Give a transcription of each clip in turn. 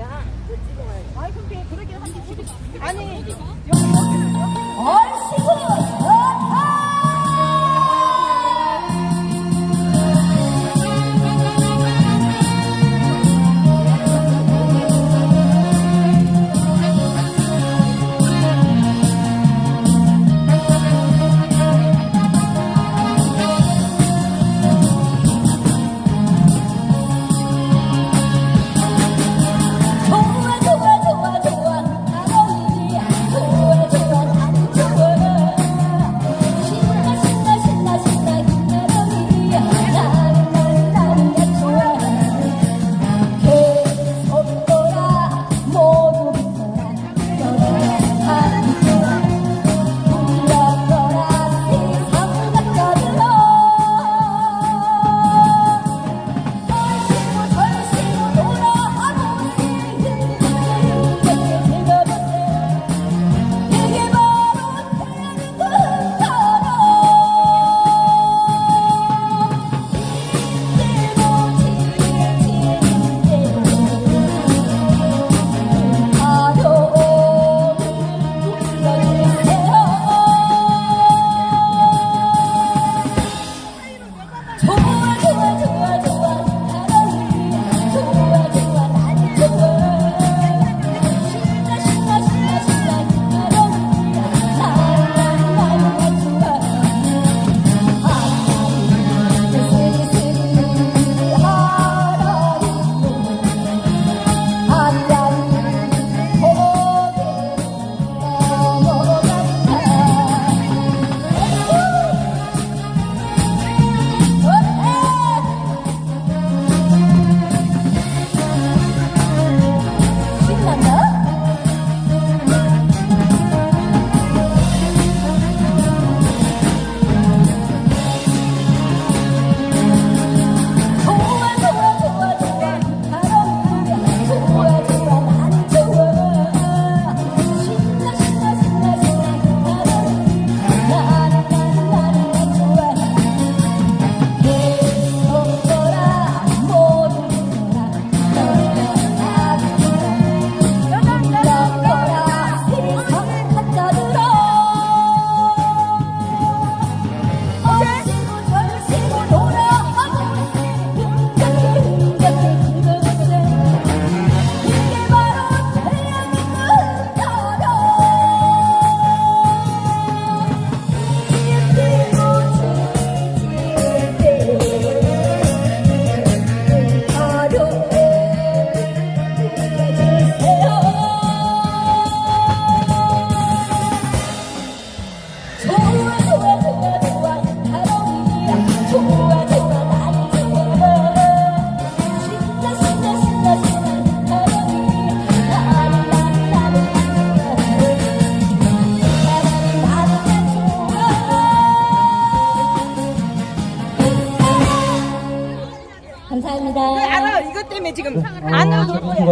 야, 아니, 여기 어디를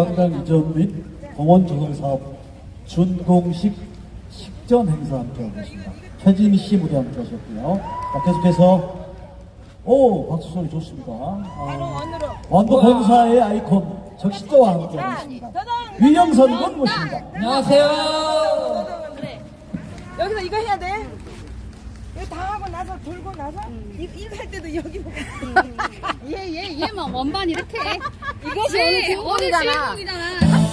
광장 이전 및 공원 조성 사업 준공식 식전 행사 함께하고 있습니다. 최진희 씨 무대 함께하셨고요. 자, 계속해서 오 박수 소리 좋습니다. 아, 완도 본사의 아이콘 적시도와 함께하고 있습니다. 위영선 군 모십니다. 안녕하세요. 여기서 이거 해야 돼. 다 하고 나서 돌고 나서 음. 일할 때도 여기 보고. 음, 음, 얘얘 얘만 원반 이렇게 이것이 오늘 주인공이잖아.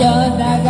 yo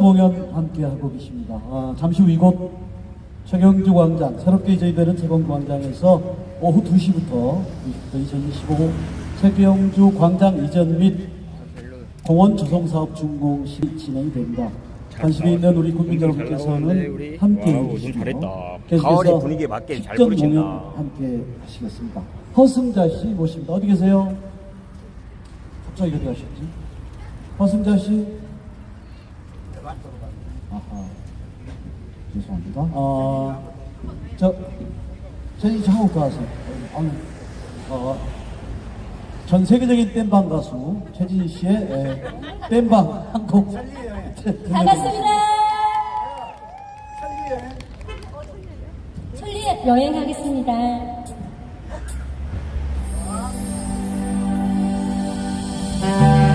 공연 함께 하고 계십니다. 아, 잠시 후 이곳 최경주 광장, 새롭게 이전되는 재건구 광장에서 오후 2시부터 2시부터 2025 최경주 광장 이전 및 공원 조성 사업 준공식 진행이 됩니다. 관심이 있는 우리 국민 여러분께서는 함께 해주시고. 계속해서 가을의 분위기에 맞게 잘. 공연 함께 하시겠습니다. 허승자 씨 모십니다. 어디 계세요? 갑자기 어디 가셨지? 허승자 씨? 아하. 죄송합니다. 어, 저, 저희 한국 가수. 아니, 어, 전 세계적인 땜방 가수 최진 씨의 에, 땜방 한곡 반갑습니다. 천리 여행하겠습니다. 손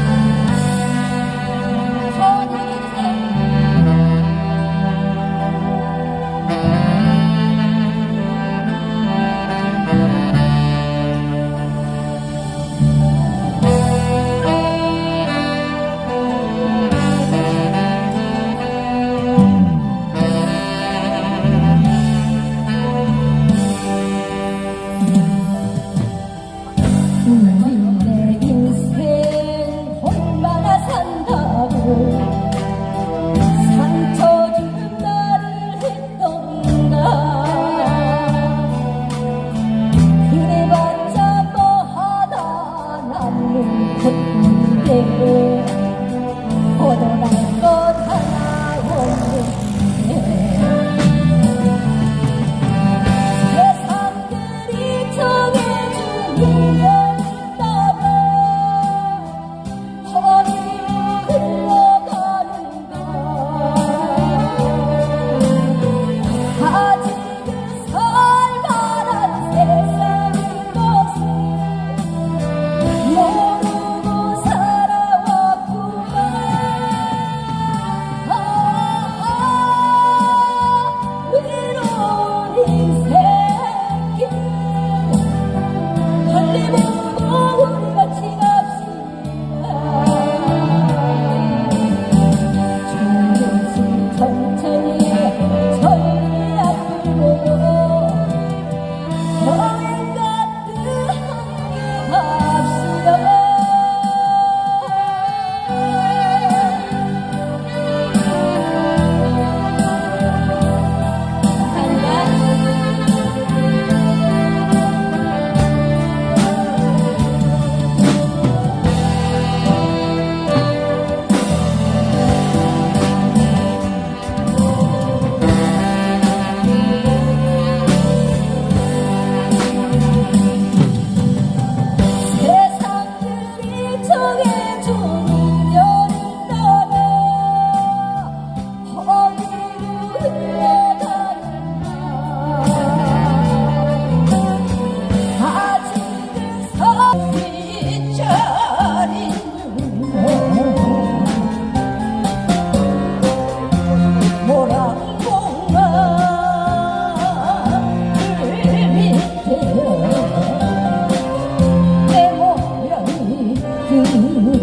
you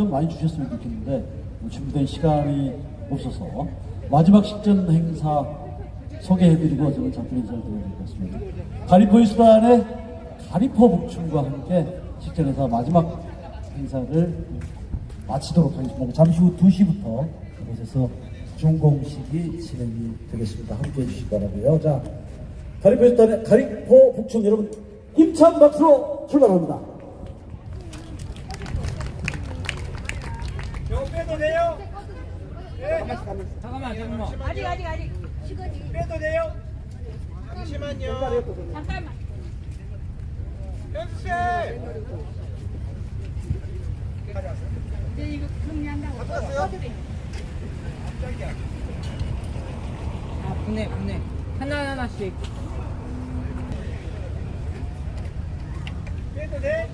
좀 많이 주셨으면 좋겠는데 준비된 시간이 없어서 마지막 식전 행사 소개해드리고 저는 작품 인사를 같습니다. 가리포 이수단의 가리포 북춤과 함께 식전 행사 마지막 행사를 마치도록 하겠습니다. 잠시 후 2시부터 이곳에서 준공식이 진행이 되겠습니다. 함께 해주시기 바라고요. 자, 가리포 이수단의 가리포 북춤 여러분 힘찬 박수로 출발합니다. 빼도 돼요? 잠깐만 잠깐만 아직 아직 아직 빼도 돼요? 잠시만요. 잠깐만 현수 씨! 이제 이거 정리한다고 왔어요? 아 분해 분해 하나 하나씩 빼도 돼?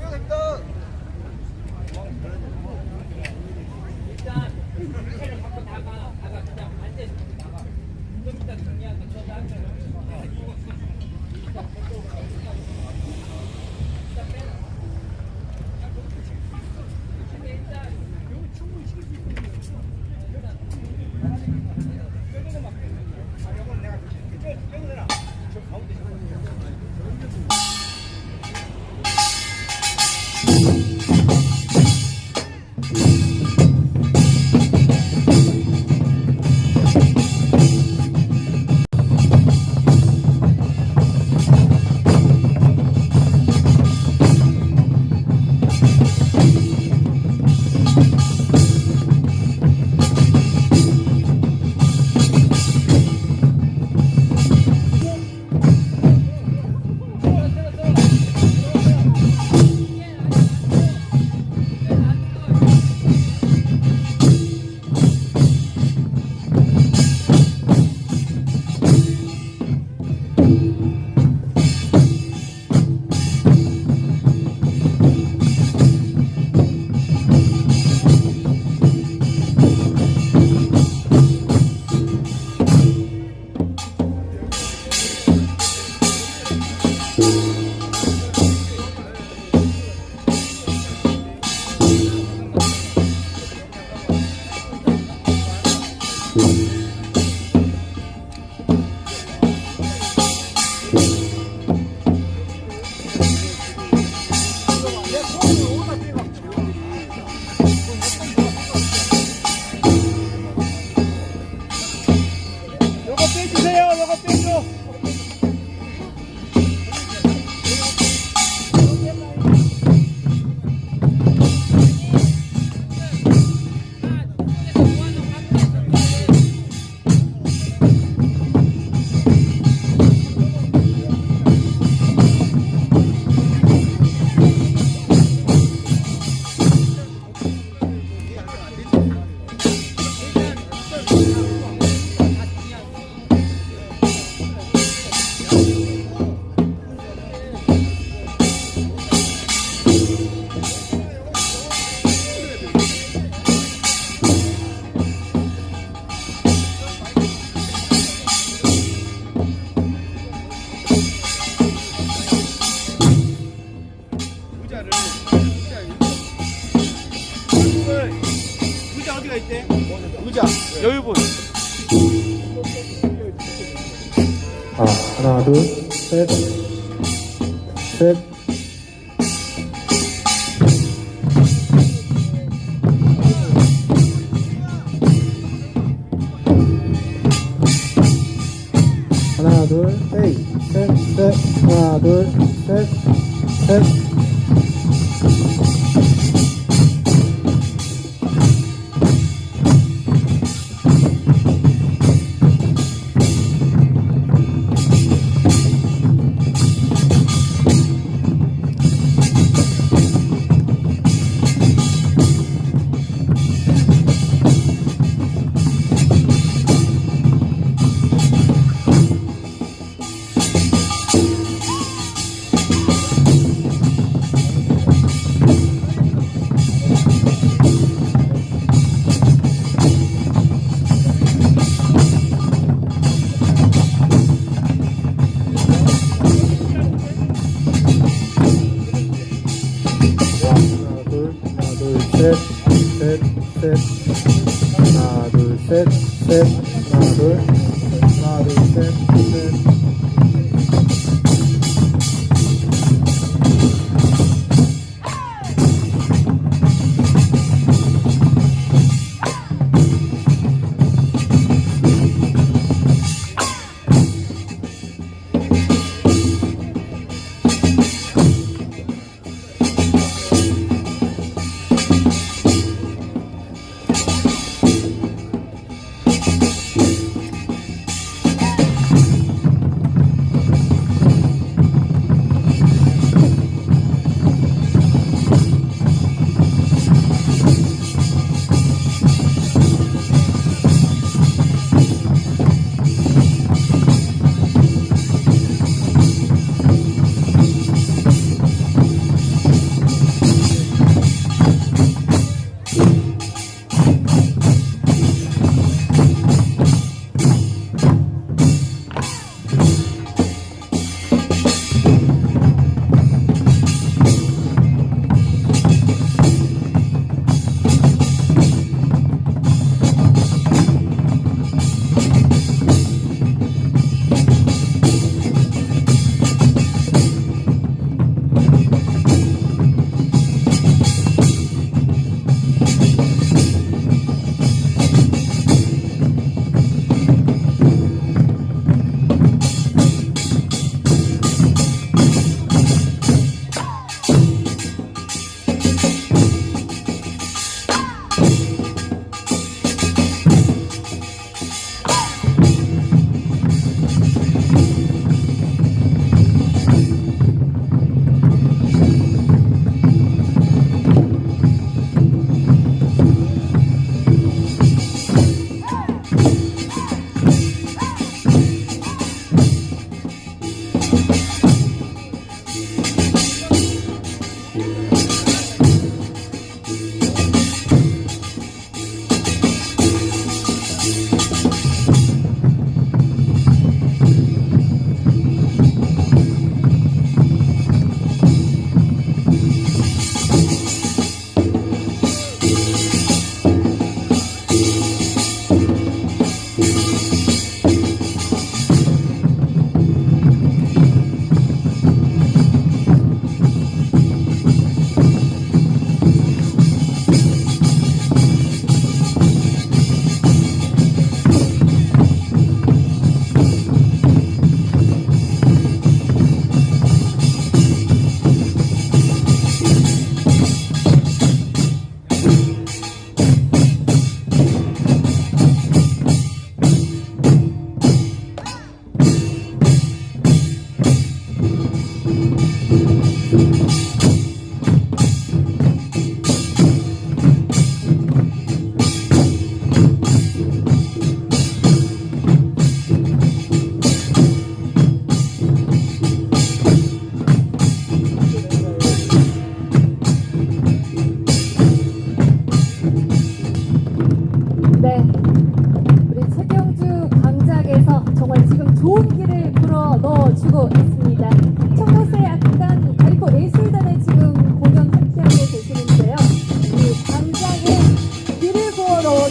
수고 했다. 요거 부자를 부자 이걸 부자 어디가 있대? 부자 네. 여유분. 아 하나 둘 셋 셋.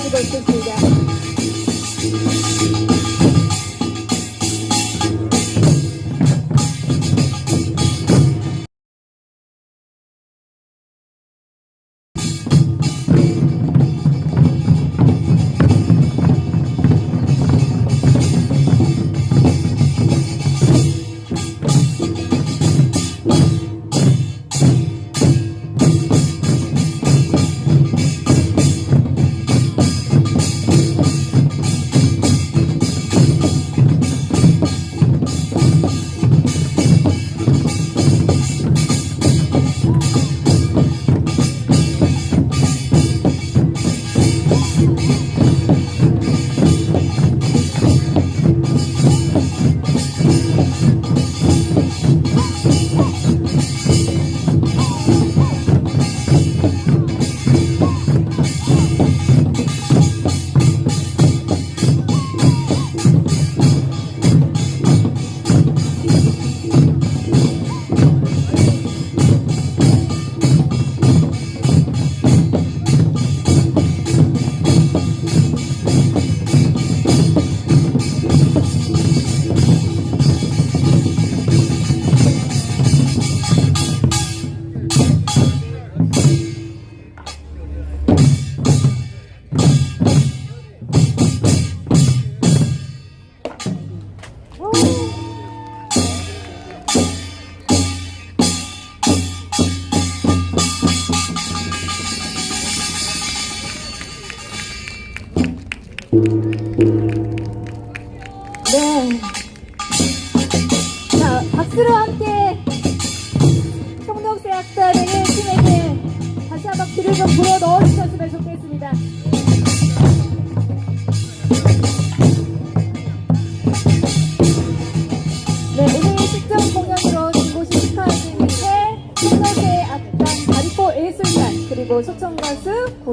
이 광장에 길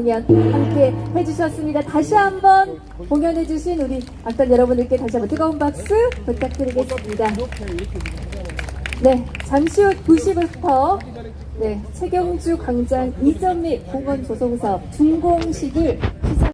공연 함께 해주셨습니다. 다시 한번 공연해주신 우리 악단 여러분들께 다시 한번 뜨거운 박수 부탁드리겠습니다. 네, 잠시 후 2시부터 네, 최경주 광장 이전 및 공원 조성사업 준공식을